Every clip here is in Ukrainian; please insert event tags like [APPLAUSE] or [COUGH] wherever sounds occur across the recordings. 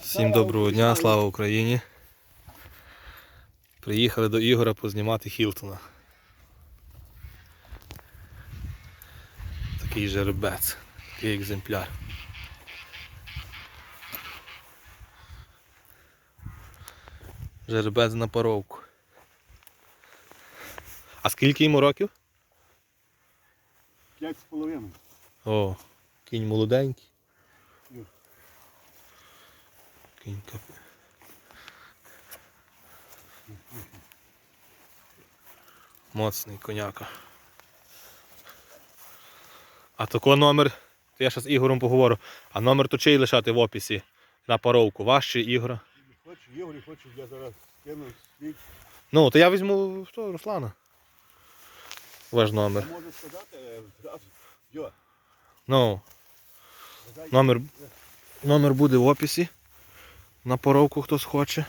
Всім доброго дня, слава Україні. Приїхали до Ігора познімати Хілтона. Такий жеребець, такий екземпляр. Жеребець на паровку. А скільки йому років? П'ять з половиною. О, кінь молоденький. Ну. Кінь кап... Моцний коняка. А тако номер, то я ще з Ігорем поговорю, а номер то чий лишати в описі на паровку, ваш чи Ігора? Хоч Ігор, хоч я зараз скину свій. Ну, то я візьму що, Руслана. Ваш номер. Я можу сказати е, зразу. Йо, Ну, номер, номер буде в описі. На паровку хтось хоче.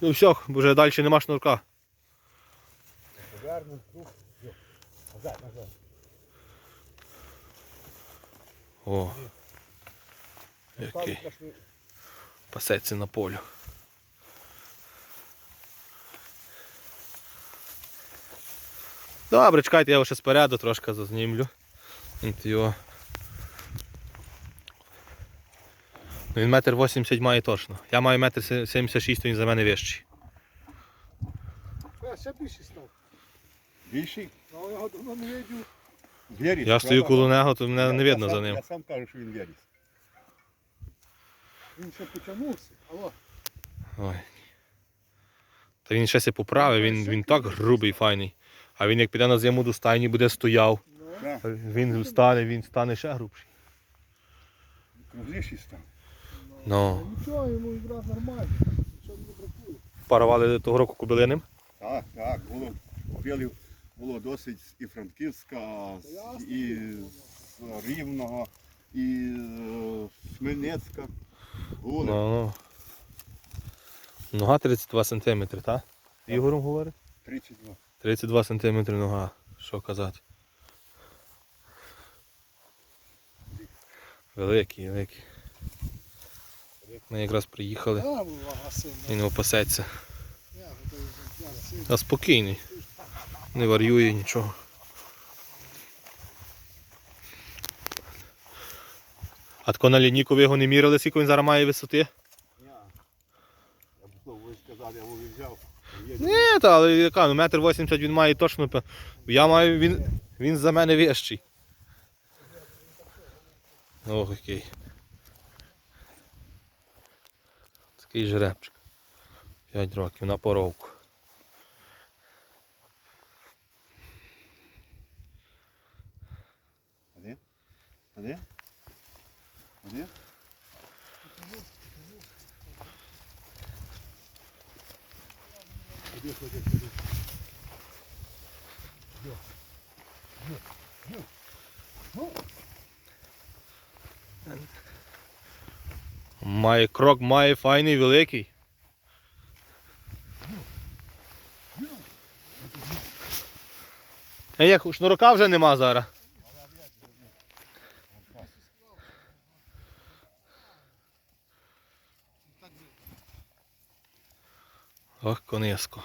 Ну все, вже далі нема шнурка. О. Який пасеться на полю. Добре, чекайте, я його ще спереду трошки зазнімлю. От його. Ну, Він метр 80 має точно. Я маю метр 76, то він за мене вищий. Я ще більше став. Більший? А я давно не видів. Віріс. Я стою коло нього, то мене не видно сам- за ним. Я сам кажу, що він віріс. Він ще потягнувся. Алло. Ой. Та він ще се поправив, він, він так грубий, файний. А він як піде на зиму до стайні, буде стояв. Ну, Він встане, він стане ще грубший. кругліший став. Ну. Нічого, йому якраз нормально. Нічого не бракує. Парували того року кобилиним. Так, так, було, білів було досить і Франківська, і з Рівного, і з Хмельницька. Були. Ну, ну. Нога 32 см, так? Ігорем говорить? 32. 32 см нога. Що казати? Великий, великий. Ми якраз приїхали. Вага. Він опасеться. А спокійний. Не варює нічого. А тако на лінійку ви його не мірили, скільки він зараз має висоти? Ні, та, але яка, ну метр 80 він має точно. Я маю, він, він за мене вищий. Ох, який. Такий жеребчик. 5 років на поровку. Один? Один? Один? Ходи, ходи, ходи. Має крок, має файний, великий. А як шнурка вже нема зараз. Ох, кониско.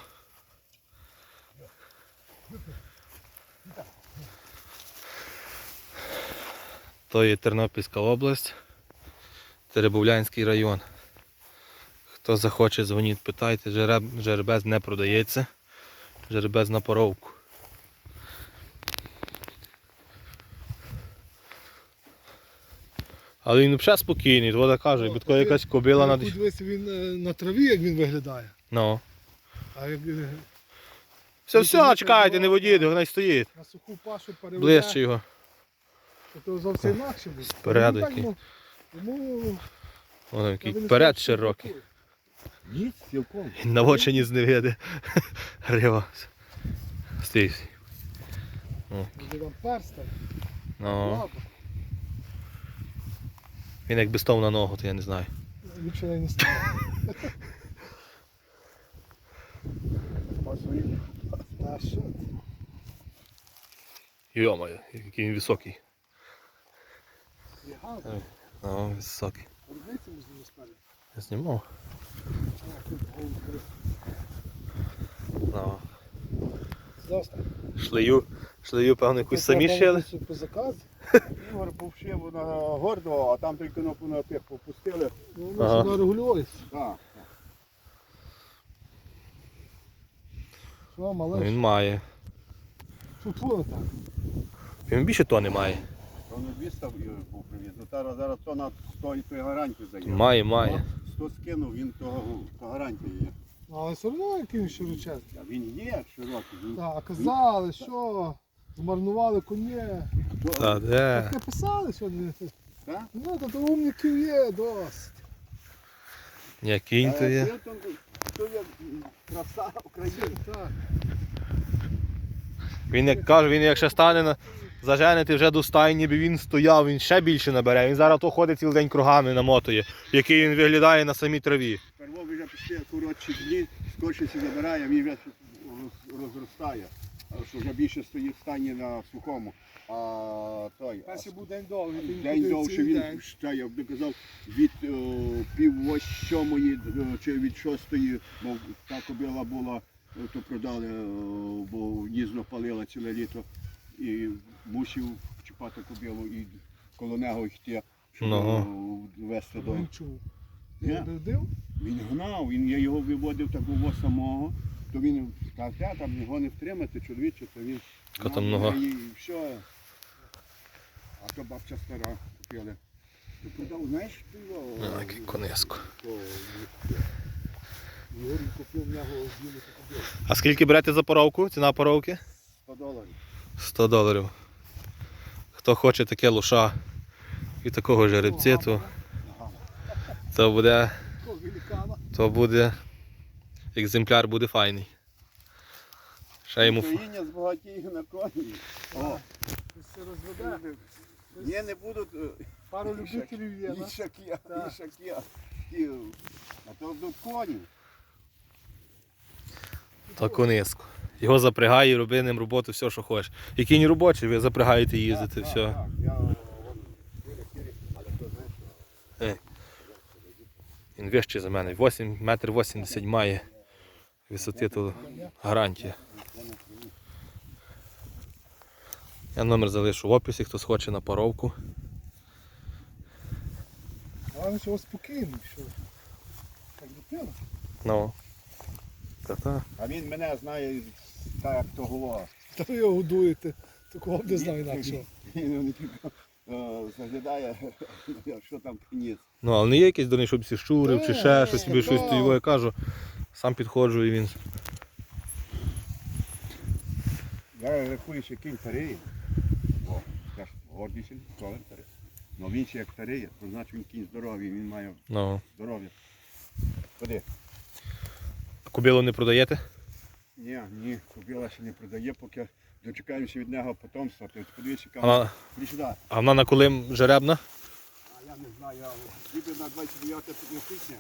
То є Тернопільська область, Теребовлянський район. Хто захоче, дзвоніть, питайте, жереб, жеребець не продається. Жеребець на поровку. Але він взагалі спокійний, вода каже, Ну, бо якась кобила на Дивись, він е, на траві, як він виглядає. Ну. А як е, Все, все, чекайте, не водіть, вона й стоїть. на суху пашу переведе, Ближче його. то то зовсім інакше буде. Спереду Він так, який. ну, Йому Вона який вперед широкий. Ні, цілком. На очі ніс не види. Рива. Стій. Ну, там перстень, ну. лапа. Він якби став на ногу, то я не знаю. Ліпше не стане. А що? ти? Який він високий. Ну, високий. Ми. Я знімав. А. Ну. Завтра. Шлею, шлею, певно, якусь самі шили. По заказу. [LAUGHS] Ігор був ще на гордо, а там тільки на на тих попустили. Ну, воно Ага. сюди регулюється. Так. Що, малеш? Він має. Тут воно так. Він більше то не має. То не 200 був привіз. Ну зараз зараз то на 100 і той гарантію дає. Має, має. 100 скинув, він того, то гарантія є. Ну, Але все одно який широчезний. А він є широкий. Він, Так, а казали, що змарнували коні. то, Та де? Так писали сьогодні. Так? Ну, то, то умників є досить. Ні, кінь то Е, є. То є краса України. Так. Він як каже, він як ще стане на заженити вже до стайні, ніби він стояв, він ще більше набере. Він зараз то ходить цілий день кругами намотує, який він виглядає на самій траві. Перво вже після коротші дні, сі забирає, він вже розростає. А Що вже більше стоїть в стані на сухому. А той. Перший був день довгий. День цілий він ще, я б казав, від о, пів восьмої чи від шостої, бо та кобила була, то продали, о, бо гнізно палила ціле літо і мусив чіпати кобилу і коло нього йти, щоб Ну. вести до. Він чув. Ні. Ти? Він гнав, він, я його виводив такого самого, то він каже, я там його не втримати, чоловіче, то він Яка там нога? і все. А то бабця стара купили. Ти продав, знаєш, ти його? А, який конеско. то, купив в нього білу таку А скільки берете за поровку? Ціна поровки? 100 доларів. 100 доларів. Хто хоче таке лоша і такого жеребця, то, то буде, то буде, екземпляр буде файний. Ще йому Україна збагатіє на коні. О, все розведе. ні, не будуть. е, Пару любителів є. на. Ішаки, Так. ішаки. І, А то до коні. та кониску. Його запрягай і роби ним роботу все, що хочеш. Який не робочий, ви запрягаєте їздити, все. так. Я вон, але Він вищий за мене. 8, метр 80 має. Висоти то гарантія. Я номер залишу в описі, хто схоче на паровку. Але що спокійний, що. Так дитина. Ну. Та-та. А він мене знає так, як то говорить. Та ви його годуєте. Такого не знаю інакшого. Він [LAUGHS] тільки е, заглядає, [LAUGHS] що там приніс. Ну, але не є якийсь дурний, щоб сі щурив чи ще щось, собі щось то його я кажу. Сам підходжу і він. Я рахую, що кінь тареє. О, це ж гордість, коли тареє. Ну він ще як тареє, то значить він кінь здоровий, він має Ну. здоров'я. Ходи. А кубілу не продаєте? Ні, ні, кобила ще не продає, поки дочекаємося від нього потомства. Тобто подивися, А вона, сюди. а вона на колим жеребна? А я не знаю, я ніби на 29 квітня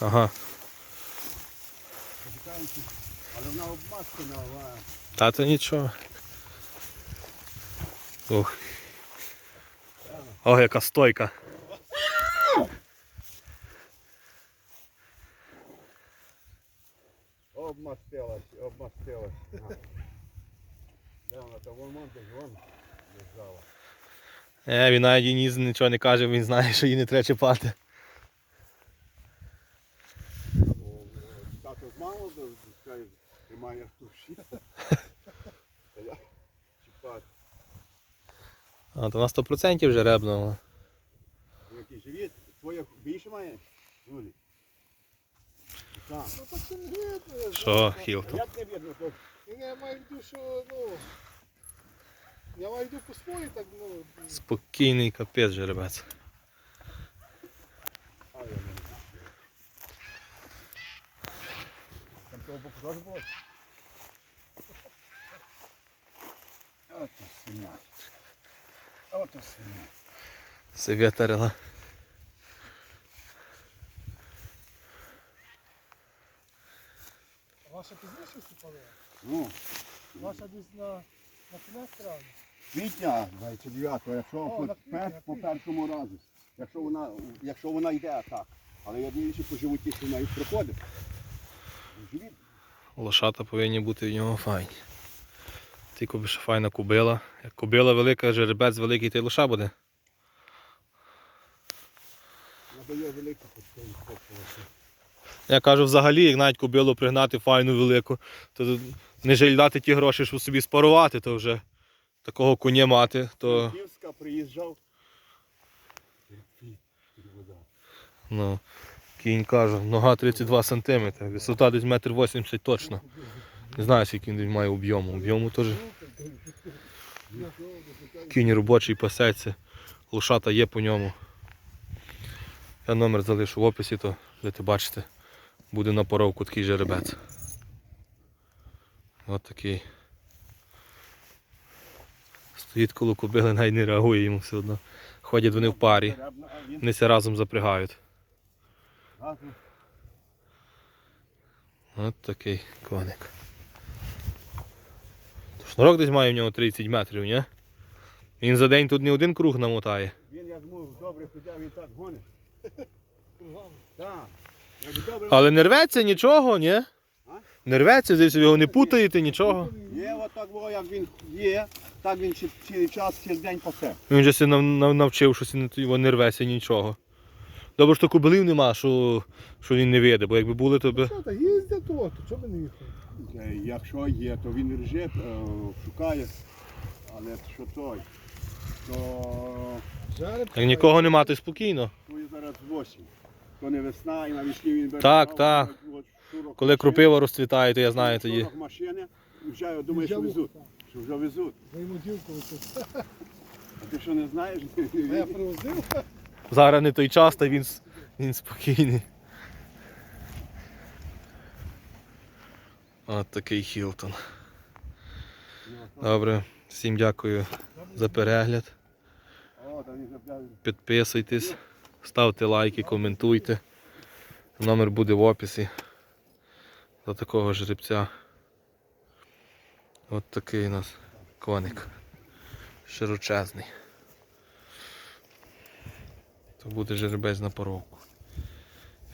Ага. почекаємося, але вона обмазкана, вона Та то нічого. Ух. Ох, яка стойка. Обмастилась, обмастилась. Де вона там вон вон десь вон лежала. Е, він навіть їй ні- нічого не каже, він знає, що її не треба чіпати. Тато з мамою до- скаже, тримає в туші. Та я чіпати. А, то на 100% жеребна. Який живіт, твоє більше має? Юлі. Так. Ну так це не видно. Що, Хілтон? Як не видно, то Я маю в виду, що, ну. Я маю в виду по своїй, так, ну. Спокійний капець жеребець. Там того боку теж було? Ото свиня. Ото свиня. Совєтарила. Ваша пізніше сипалила? Ну, Ваша десь на, на кінець травня. квітня 29-го, якщо О, на квітня, пер- на по квітня. першому разу. Якщо вона, якщо вона йде так. Але я дивлюся по животі, що вона і проходить. Живіт Лошата повинні бути в нього файні. Тільки б ще файна кубила. Як кубила велика, жеребець великий, то й лоша буде. надає велику подступу. Я кажу, взагалі, як навіть кубилу пригнати файну велику, то не жаль дати ті гроші, щоб собі спарувати, то вже такого коня мати, то Київська приїжджав. ну, кінь каже, нога 32 см, висота десь метр 80 точно. Не знаю, скільки він має об'єму. Об'єму теж кінь робочий пасеться, лошата є по ньому. Я номер залишу в описі, то де ти бачите, буде на поровку такий жеребець. От такий. Стоїть коло кобили, навіть не реагує йому все одно. Ходять вони в парі, вони ся разом запрягають. От такий коник. Шнурок десь має в нього 30 метрів, ні? Він за день тут не один круг намотає. Він як мов добре ходяв, він так гонить. [LAUGHS] Так. Але не рветься нічого, ні? Не рветься, десь ви його не путаєте, нічого. Є отак, було, як він є, так він ці- цілий час, цілий день пасе. Він вже себе нав- нав- навчив, що його не рветься нічого. Добре, що кобилів нема, що, що він не виде, бо якби були, то би. Що та їздять то, то чого не їхали? Е, Якщо є, то він реже, шукає. Але що той, то. Як нікого нема, то спокійно. зараз осінь. То не весна і на навесні він бере. Так, так. Коли кропива розцвітає, то я знаю тоді. машини, вже я думаю, що везуть. Що вже везуть. Взаємоділку оце. А ти що не знаєш? Я привозив. Зараз не той час, та він, він спокійний. От такий Хілтон. Добре, всім дякую за перегляд. Підписуйтесь, ставте лайки, коментуйте. Номер буде в описі. За такого жеребця. От такий у нас коник. Широчезний. То буде жеребець на поровку.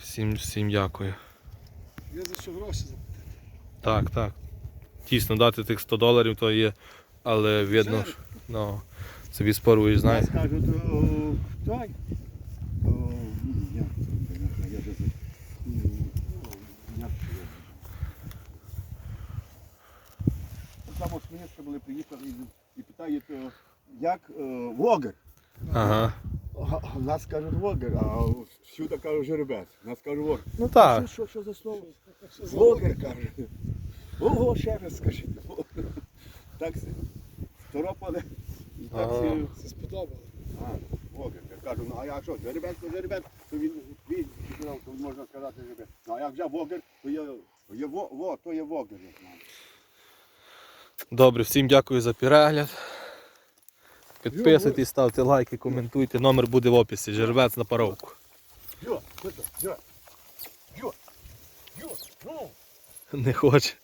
Всім, всім дякую. Є за що гроші заплатити. Так, так. Тісно дати тих 100 доларів, то є, але видно, що ну, собі споруєш, знаєш. Я скажу, то той. то, як це, бляха, я вже за- м, як це його? Там були приїхали і, питають, як е, вогер. Ага. А, а нас кажуть вогер, а всюди кажуть жеребець. Нас кажуть вогер. Ну так. Що, що за слово? Вогер каже. Ого, ще раз скажіть. Так, Торопали. І так сподобало. а, Огір, я кажу, ну а я що, жеребець, то жеребець, то він, він, то можна сказати жеребець. Ну а як вже вогір, то є, то є во, во, то є вогір, я знаю. Добре, всім дякую за перегляд. Підписуйтесь, ставте лайки, коментуйте. Номер буде в описі. Жервець на паровку. Ну. Не хоче.